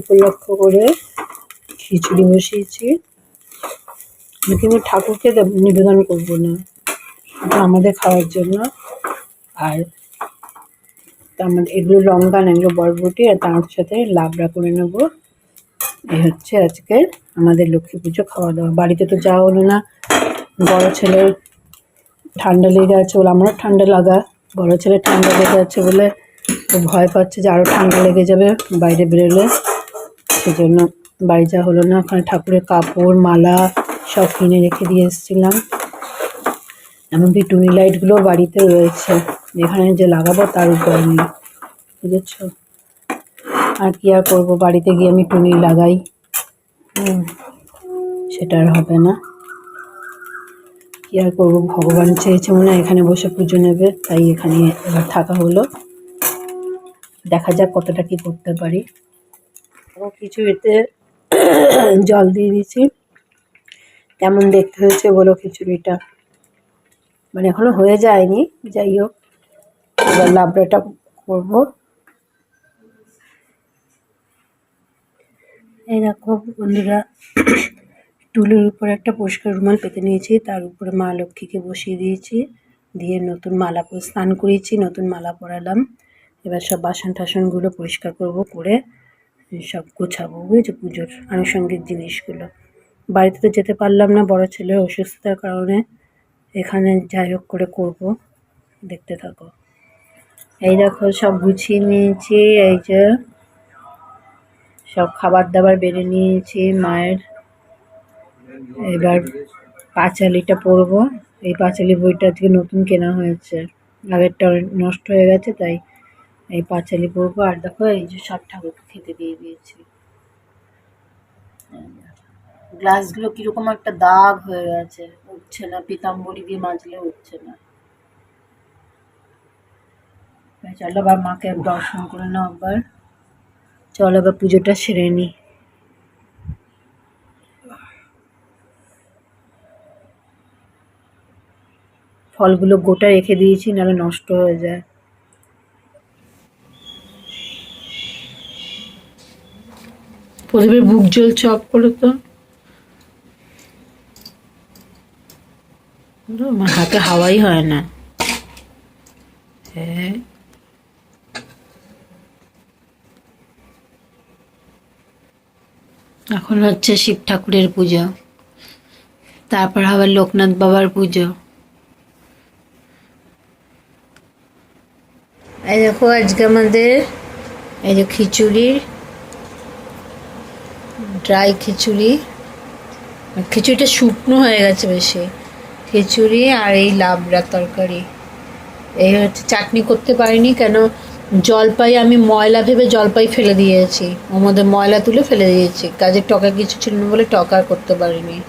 উপলক্ষ করে খিচুড়ি বসিয়েছি। কিন্তু ঠাকুরকে নিবেদন করব না। আমাদের খাওয়ার জন্য। আর আমাদের এগুলো লঙ্কা না এগুলো বরবটি আর তার সাথে লাবড়া করে নেব। এই হচ্ছে আজকে আমাদের লক্ষ্মী পুজো খাওয়া দাওয়া বাড়িতে তো যাওয়া হলো না। বড় ছেলের ঠান্ডা লেগে আছে বলে, আমারও ঠান্ডা লাগা। বড় ছেলের ঠান্ডা লেগে আছে বলে ও ভয় পাচ্ছে যে আরও ঠান্ডা লেগে যাবে, বাইরে বেরোলে। সেজন্য বাড়ি যা হলো না। ওখানে ঠাকুরের কাপড়, মালা সব কিনে রেখে দিয়ে এসেছিলাম। এমনকি টুনি লাইটগুলো বাড়িতে রয়েছে। যেখানে যে লাগাবো তার উপর নেই। বুঝেছ? আর কি আর করব? বাড়িতে গিয়ে আমি টুনি লাগাই। সেটা আর হবে না। কি আর করব? ভগবান চেয়েছে মনে এখানে বসে পুজো নেবে। তাই এখানে এবার থাকা হলো। দেখা যাক কতটা কি করতে পারি। কিছু এতে জল দিয়ে দিয়েছি। কেমন দেখতে হয়েছে বলো খিচুড়িটা। মানে এখনও হয়ে যায়নি, যাই হোক। এবার লাবড়াটা করব। এই দেখো বন্ধুরা, টুলের উপর একটা পরিষ্কার রুমাল পেতে নিয়েছি, তার উপরে মা লক্ষ্মীকে বসিয়ে দিয়েছি। দিয়ে নতুন মালা স্নান করিয়েছি নতুন মালা পরালাম। এবার সব বাসন টাসনগুলো পরিষ্কার করব, করে সব গোছাবো, বুঝেছ? পুজোর আনুষঙ্গিক জিনিসগুলো। বাড়িতে তো যেতে পারলাম না, বড় ছেলের অসুস্থতার কারণে। এখানে যাই হোক করে করব, দেখতে থাকো। এই দেখো, সব গুছিয়ে নিয়েছি, এই যে সব খাবার দাবার বেড়ে নিয়েছি, মায়ের। এবার পাঁচালিটা পরবো। এই পাঁচালি বইটা আজকে নতুন কেনা হয়েছে। আগেরটা নষ্ট হয়ে গেছে, তাই এই পাঁচালি পরবো আর দেখো এই যে সব ঠাকুরকে খেতে দিয়ে দিয়েছি। গ্লাসগুলো কীরকম একটা দাগ হয়ে গেছে উঠছে না পিতাম্বরি দিয়ে মাজলে উঠছে না। চলো আবার মাকে দর্শন করে নাও একবার। চলো এবার পুজোটা সেরে নিই ফলগুলো গোটা রেখে দিয়েছি নাহলে নষ্ট হয়ে যায়। প্রদীপের বুক জ্বলছে অফ করো তো। আমার হাতে হাওয়াই হয় না। হ্যাঁ। এখন হচ্ছে শিব ঠাকুরের পুজো। তারপর আবার লোকনাথ বাবার পুজো। এই দেখো আজকে আমাদের এই যে খিচুড়ি। ড্রাই খিচুড়ি। খিচুড়িটা শুকনো হয়ে গেছে বেশি। খিচুড়ি আর এই লাবড়া তরকারি। এই হচ্ছে চাটনি করতে পারিনি কেন জলপাই আমি ময়লা ভেবে জলপাই ফেলে দিয়েছি। ওর মধ্যে ময়লা তুলে ফেলে দিয়েছি। কাজের টকা কিছু ছিল না বলে টকা করতে পারিনি।